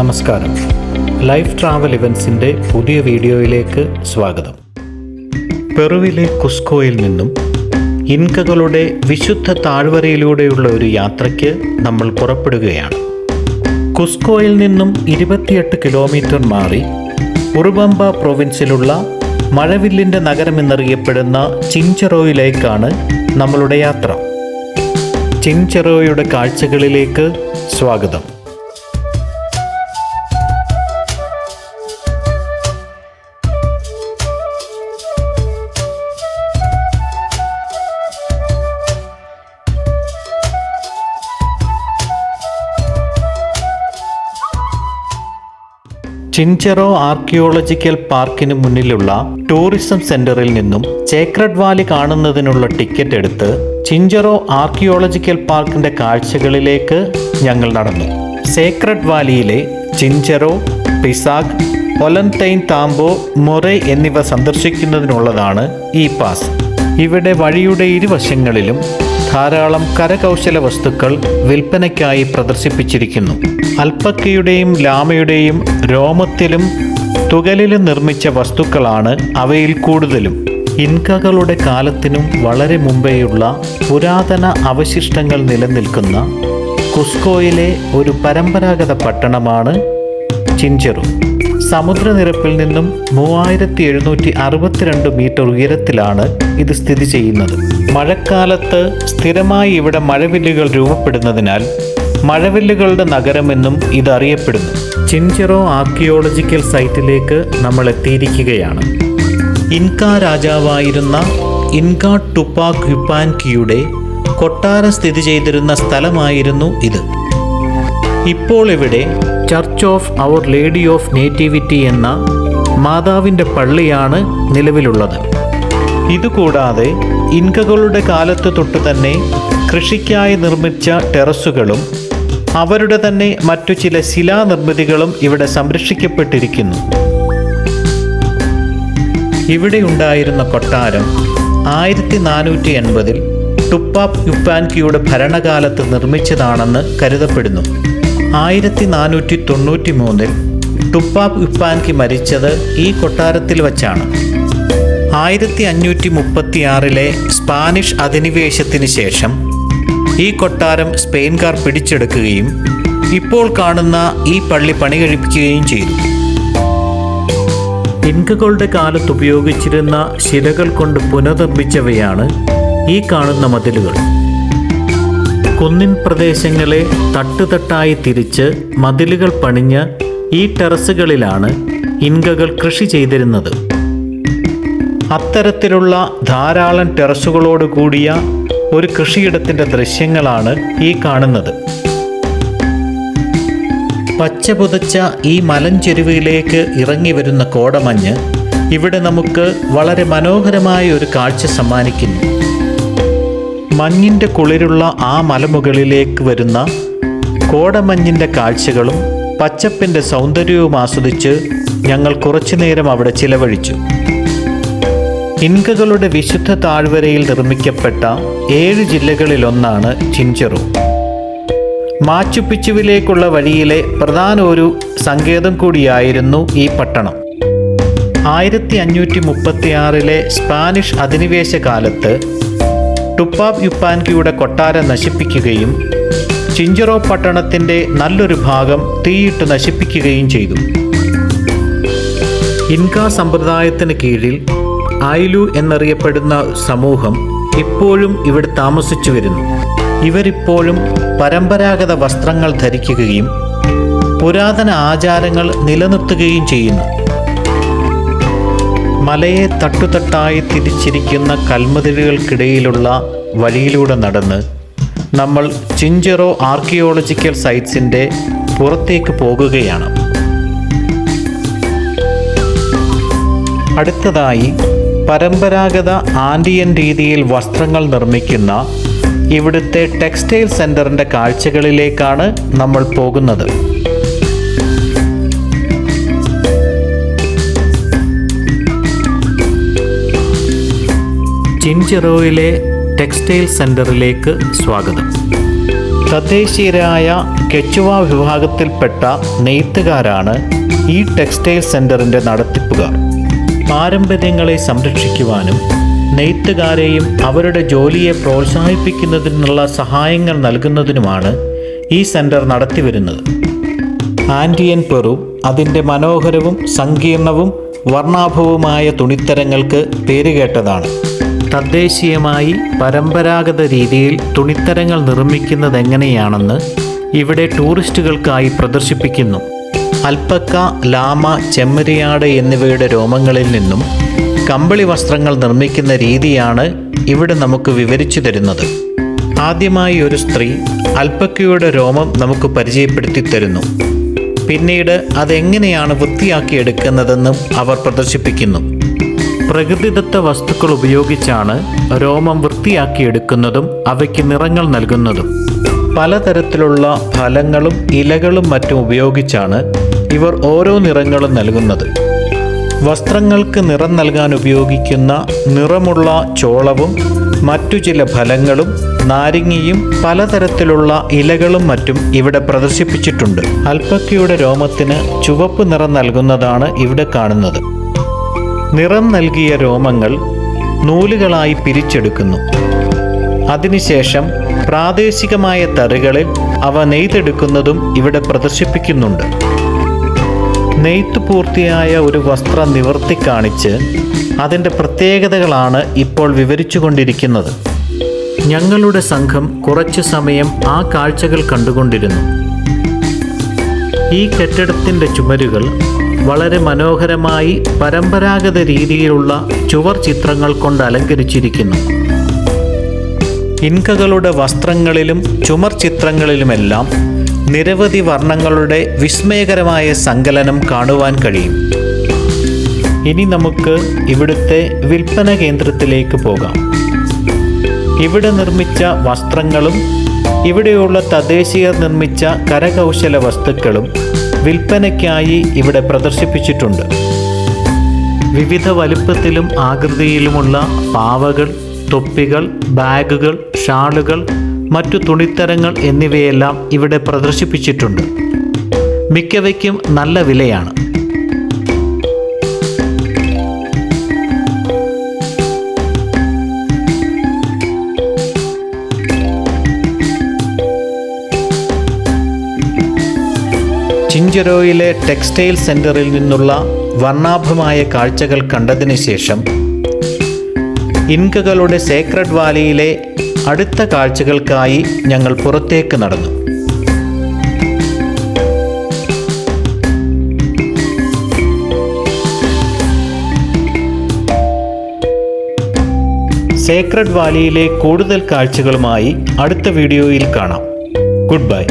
നമസ്കാരം. Life travel ഇവൻസിന്റെ പുതിയ വീഡിയോയിലേക്ക് സ്വാഗതം. പെറുവിലെ കുസ്കോയിൽ നിന്നും ഇൻകകളുടെ വിശുദ്ധ താഴ്വരയിലൂടെയുള്ള ഒരു യാത്രയ്ക്ക് നമ്മൾ പുറപ്പെടുകയാണ്. കുസ്കോയിൽ നിന്നും ഇരുപത്തിയെട്ട് കിലോമീറ്റർ മാറി ഉറുബമ്പ പ്രൊവിൻസിലുള്ള മഴവില്ലിന്റെ നഗരമെന്നറിയപ്പെടുന്ന ചിഞ്ചറോയിലേക്കാണ് നമ്മളുടെ യാത്ര. ചിഞ്ചറോയുടെ കാഴ്ചകളിലേക്ക് സ്വാഗതം. ചിഞ്ചറോ ആർക്കിയോളജിക്കൽ പാർക്കിന് മുന്നിലുള്ള ടൂറിസം സെന്ററിൽ നിന്നും ചേക്രഡ് വാലി കാണുന്നതിനുള്ള ടിക്കറ്റ് എടുത്ത് ചിഞ്ചറോ ആർക്കിയോളജിക്കൽ പാർക്കിന്റെ കാഴ്ചകളിലേക്ക് ഞങ്ങൾ നടന്നു. സേക്രഡ് വാലിയിലെ ചിഞ്ചറോ പിസാഗ് ഒലന്തൈൻ താമ്പോ മൊറൈ എന്നിവ സന്ദർശിക്കുന്നതിനുള്ളതാണ് ഈ പാസ്. ഇവിടെ വഴിയുടെ ഇരുവശങ്ങളിലും ധാരാളം കരകൗശല വസ്തുക്കൾ വിൽപ്പനയ്ക്കായി പ്രദർശിപ്പിച്ചിരിക്കുന്നു. അൽപ്പക്കയുടെയും ലാമയുടെയും രോമത്തിലും തുകലിലും നിർമ്മിച്ച വസ്തുക്കളാണ് അവയിൽ കൂടുതലും. ഇൻകകളുടെ കാലത്തിനും വളരെ മുമ്പേയുള്ള പുരാതന അവശിഷ്ടങ്ങൾ നിലനിൽക്കുന്ന കുസ്കോയിലെ ഒരു പരമ്പരാഗത പട്ടണമാണ് ചിഞ്ചറു. സമുദ്രനിരപ്പിൽ നിന്നും മൂവായിരത്തി എഴുന്നൂറ്റി അറുപത്തിരണ്ട് മീറ്റർ ഉയരത്തിലാണ് ഇത് സ്ഥിതി ചെയ്യുന്നത്. മഴക്കാലത്ത് സ്ഥിരമായി ഇവിടെ മഴവില്ലുകൾ രൂപപ്പെടുന്നതിനാൽ മഴവില്ലുകളുടെ നഗരമെന്നും ഇതറിയപ്പെടുന്നു. ചിഞ്ചറോ ആർക്കിയോളജിക്കൽ സൈറ്റിലേക്ക് നമ്മൾ എത്തിയിരിക്കുകയാണ്. ഇൻക രാജാവായിരുന്ന ഇൻക ടുപാക് ഹ്യുപ്പാൻകിയുടെ കൊട്ടാരം സ്ഥിതി ചെയ്തിരുന്ന സ്ഥലമായിരുന്നു ഇത്. ഇപ്പോൾ ഇവിടെ church of our lady of nativity എന്ന മാതാവിന്റെ പള്ളിയാണ് നിലവിലുള്ളത്. ഇതുകൂടാതെ ഇൻകകളുടെ കാലത്ത് തൊട്ട് തന്നെ കൃഷിക്കായി നിർമ്മിച്ച ടെറസുകളും അവരുടെ തന്നെ മറ്റു ചില ശിലാനിർമ്മിതികളും ഇവിടെ സംരക്ഷിക്കപ്പെട്ടിരിക്കുന്നു. ഇവിടെ ഉണ്ടായിരുന്ന കൊട്ടാരം ആയിരത്തി നാനൂറ്റി എൺപതിൽ ടുപ്പാപ് യുപ്പാൻകിയുടെ ഭരണകാലത്ത് നിർമ്മിച്ചതാണെന്ന് കരുതപ്പെടുന്നു. ആയിരത്തി നാനൂറ്റി തൊണ്ണൂറ്റി മൂന്നിൽ ടുപ്പാപ് ഉപ്പാൻകി മരിച്ചത് ഈ കൊട്ടാരത്തിൽ വച്ചാണ്. ആയിരത്തി അഞ്ഞൂറ്റി മുപ്പത്തിയാറിലെ സ്പാനിഷ് അധിനിവേശത്തിന് ശേഷം ഈ കൊട്ടാരം സ്പെയിൻകാർ പിടിച്ചെടുക്കുകയും ഇപ്പോൾ കാണുന്ന ഈ പള്ളി പണി കഴിപ്പിക്കുകയും ചെയ്തു. ഇൻകകളുടെ കാലത്ത് ഉപയോഗിച്ചിരുന്ന ശിലകൾ കൊണ്ട് പുനർനിർമ്മിച്ചവയാണ് ഈ കാണുന്ന മതിലുകൾ. കുന്നിൻ പ്രദേശങ്ങളെ തട്ടുതട്ടായി തിരിച്ച് മതിലുകൾ പണിഞ്ഞ് ഈ ടെറസുകളിലാണ് ഇൻകകൾ കൃഷി ചെയ്തിരുന്നത്. അത്തരത്തിലുള്ള ധാരാളം ടെറസുകളോട് കൂടിയ ഒരു കൃഷിയിടത്തിന്റെ ദൃശ്യങ്ങളാണ് ഈ കാണുന്നത്. പച്ച പുതച്ച ഈ മലഞ്ചെരുവിലേക്ക് ഇറങ്ങി വരുന്ന കോടമഞ്ഞ് ഇവിടെ നമുക്ക് വളരെ മനോഹരമായ ഒരു കാഴ്ച സമ്മാനിക്കുന്നു. മഞ്ഞിന്റെ കുളിരുള്ള ആ മലമുകളിലേക്ക് വരുന്ന കോടമഞ്ഞിന്റെ കാഴ്ചകളും പച്ചപ്പിന്റെ സൗന്ദര്യവും ആസ്വദിച്ച് ഞങ്ങൾ കുറച്ചു നേരം അവിടെ ചിലവഴിച്ചു. ഇൻകകളുടെ വിശുദ്ധ താഴ്വരയിൽ നിർമ്മിക്കപ്പെട്ട ഏഴ് ജില്ലകളിലൊന്നാണ് ചിഞ്ചറു. മാച്ചുപിച്ചുവിലേക്കുള്ള വഴിയിലെ പ്രധാന ഒരു സങ്കേതം കൂടിയായിരുന്നു ഈ പട്ടണം. ആയിരത്തി അഞ്ഞൂറ്റി മുപ്പത്തിയാറിലെ സ്പാനിഷ് അധിനിവേശ കാലത്ത് ടുപ്പാബ് യുപ്പാൻകിയുടെ കൊട്ടാരം നശിപ്പിക്കുകയും ചിഞ്ചറോ പട്ടണത്തിന്റെ നല്ലൊരു ഭാഗം തീയിട്ട് നശിപ്പിക്കുകയും ചെയ്തു. ഇൻകാ സമ്പ്രദായത്തിന് കീഴിൽ ഐലു എന്നറിയപ്പെടുന്ന സമൂഹം ഇപ്പോഴും ഇവിടെ താമസിച്ചു വരുന്നു. ഇവരിപ്പോഴും പരമ്പരാഗത വസ്ത്രങ്ങൾ ധരിക്കുകയും പുരാതന ആചാരങ്ങൾ നിലനിർത്തുകയും ചെയ്യുന്നു. മലയെ തട്ടുതട്ടായി തിരിച്ചിരിക്കുന്ന കൽമതിലുകൾക്കിടയിലുള്ള വഴിയിലൂടെ നടന്ന് നമ്മൾ ചിഞ്ചെറോ ആർക്കിയോളജിക്കൽ സൈറ്റ്സിന്റെ പുറത്തേക്ക് പോകുകയാണ്. അടുത്തതായി പരമ്പരാഗത ആൻഡിയൻ രീതിയിൽ വസ്ത്രങ്ങൾ നിർമ്മിക്കുന്ന ഇവിടുത്തെ ടെക്സ്റ്റൈൽ സെന്ററിന്റെ കാഴ്ചകളിലേക്കാണ് നമ്മൾ പോകുന്നത്. ചിഞ്ചെറോയിലെ ടെക്സ്റ്റൈൽ സെന്ററിലേക്ക് സ്വാഗതം. തദ്ദേശീയരായ കെച്ചുവ വിഭാഗത്തിൽപ്പെട്ട നെയ്ത്തുകാരാണ് ഈ ടെക്സ്റ്റൈൽ സെന്ററിന്റെ നടത്തിപ്പുകാർ. പാരമ്പര്യങ്ങളെ സംരക്ഷിക്കുവാനും നെയ്ത്തുകാരെയും അവരുടെ ജോലിയെ പ്രോത്സാഹിപ്പിക്കുന്നതിനുള്ള സഹായങ്ങൾ നൽകുന്നതിനുമാണ് ഈ സെന്റർ നടത്തിവരുന്നത്. ആന്റിയൻ പെറു അതിന്റെ മനോഹരവും സങ്കീർണവും വർണാഭവുമായ തുണിത്തരങ്ങൾക്ക് പേരുകേട്ടതാണ്. തദ്ദേശീയമായി പരമ്പരാഗത രീതിയിൽ തുണിത്തരങ്ങൾ നിർമ്മിക്കുന്നത് എങ്ങനെയാണെന്ന് ഇവിടെ ടൂറിസ്റ്റുകൾക്കായി പ്രദർശിപ്പിക്കുന്നു. അൽപ്പക്ക ലാമ ചെമ്മരിയാട് എന്നിവയുടെ രോമങ്ങളിൽ നിന്നും കമ്പിളി വസ്ത്രങ്ങൾ നിർമ്മിക്കുന്ന രീതിയാണ് ഇവിടെ നമുക്ക് വിവരിച്ചു തരുന്നത്. ആദ്യമായി ഒരു സ്ത്രീ അൽപ്പക്കയുടെ രോമം നമുക്ക് പരിചയപ്പെടുത്തി തരുന്നു. പിന്നീട് അതെങ്ങനെയാണ് വൃത്തിയാക്കിയെടുക്കുന്നതെന്നും അവർ പ്രദർശിപ്പിക്കുന്നു. പ്രകൃതിദത്ത വസ്തുക്കൾ ഉപയോഗിച്ചാണ് രോമം വൃത്തിയാക്കിയെടുക്കുന്നതും അവയ്ക്ക് നിറങ്ങൾ നൽകുന്നതും. പലതരത്തിലുള്ള ഫലങ്ങളും ഇലകളും മറ്റും ഉപയോഗിച്ചാണ് ഇവർ ഓരോ നിറങ്ങളും നൽകുന്നത്. വസ്ത്രങ്ങൾക്ക് നിറം നൽകാൻ ഉപയോഗിക്കുന്ന നിറമുള്ള ചോളവും മറ്റു ചില ഫലങ്ങളും നാരങ്ങയും പലതരത്തിലുള്ള ഇലകളും മറ്റും ഇവിടെ പ്രദർശിപ്പിച്ചിട്ടുണ്ട്. അൽപ്പക്കയുടെ രോമത്തിന് ചുവപ്പ് നിറം നൽകുന്നതാണ് ഇവിടെ കാണുന്നത്. നിറം നൽകിയ രോമങ്ങൾ നൂലുകളായി പിരിച്ചെടുക്കുന്നു. അതിനുശേഷം പ്രാദേശികമായ തറികളിൽ അവ നെയ്തെടുക്കുന്നതും ഇവിടെ പ്രദർശിപ്പിക്കുന്നുണ്ട്. നെയ്ത്ത് പൂർത്തിയായ ഒരു വസ്ത്രം നിവർത്തി കാണിച്ച് അതിന്റെ പ്രത്യേകതകളാണ് ഇപ്പോൾ വിവരിച്ചുകൊണ്ടിരിക്കുന്നത്. ഞങ്ങളുടെ സംഘം കുറച്ചു സമയം ആ കാഴ്ചകൾ കണ്ടുകൊണ്ടിരുന്നു. ഈ കെട്ടിടത്തിന്റെ ചുമരുകൾ വളരെ മനോഹരമായി പരമ്പരാഗത രീതിയിലുള്ള ചുവർ ചിത്രങ്ങൾ കൊണ്ട് അലങ്കരിച്ചിരിക്കുന്നു. ഇൻകകളുടെ വസ്ത്രങ്ങളിലും ചുമർ ചിത്രങ്ങളിലുമെല്ലാം നിരവധി വർണങ്ങളുടെ വിസ്മയകരമായ സങ്കലനം കാണുവാൻ കഴിയും. ഇനി നമുക്ക് ഇവിടുത്തെ വിൽപ്പന കേന്ദ്രത്തിലേക്ക് പോകാം. ഇവിടെ നിർമ്മിച്ച വസ്ത്രങ്ങളും ഇവിടെയുള്ള തദ്ദേശീയർ നിർമ്മിച്ച കരകൗശല വസ്തുക്കളും വിൽപ്പനയ്ക്കായി ഇവിടെ പ്രദർശിപ്പിച്ചിട്ടുണ്ട്. വിവിധ വലുപ്പത്തിലും ആകൃതിയിലുമുള്ള പാവകൾ തൊപ്പികൾ ബാഗുകൾ ഷാളുകൾ മറ്റു തുണിത്തരങ്ങൾ എന്നിവയെല്ലാം ഇവിടെ പ്രദർശിപ്പിച്ചിട്ടുണ്ട്. മിക്കവയ്ക്കും നല്ല വിലയാണ്. ചിഞ്ചരോയിലെ ടെക്സ്റ്റൈൽ സെന്ററിൽ നിന്നുള്ള വർണാഭമായ കാഴ്ചകൾ കണ്ടതിന് ശേഷം ഇൻകകളുടെ സേക്രഡ് വാലിയിലെ അടുത്ത കാഴ്ചകൾക്കായി ഞങ്ങൾ പുറത്തേക്ക് നടന്നു. സേക്രഡ് വാലിയിലെ കൂടുതൽ കാഴ്ചകളുമായി അടുത്ത വീഡിയോയിൽ കാണാം. Good bye.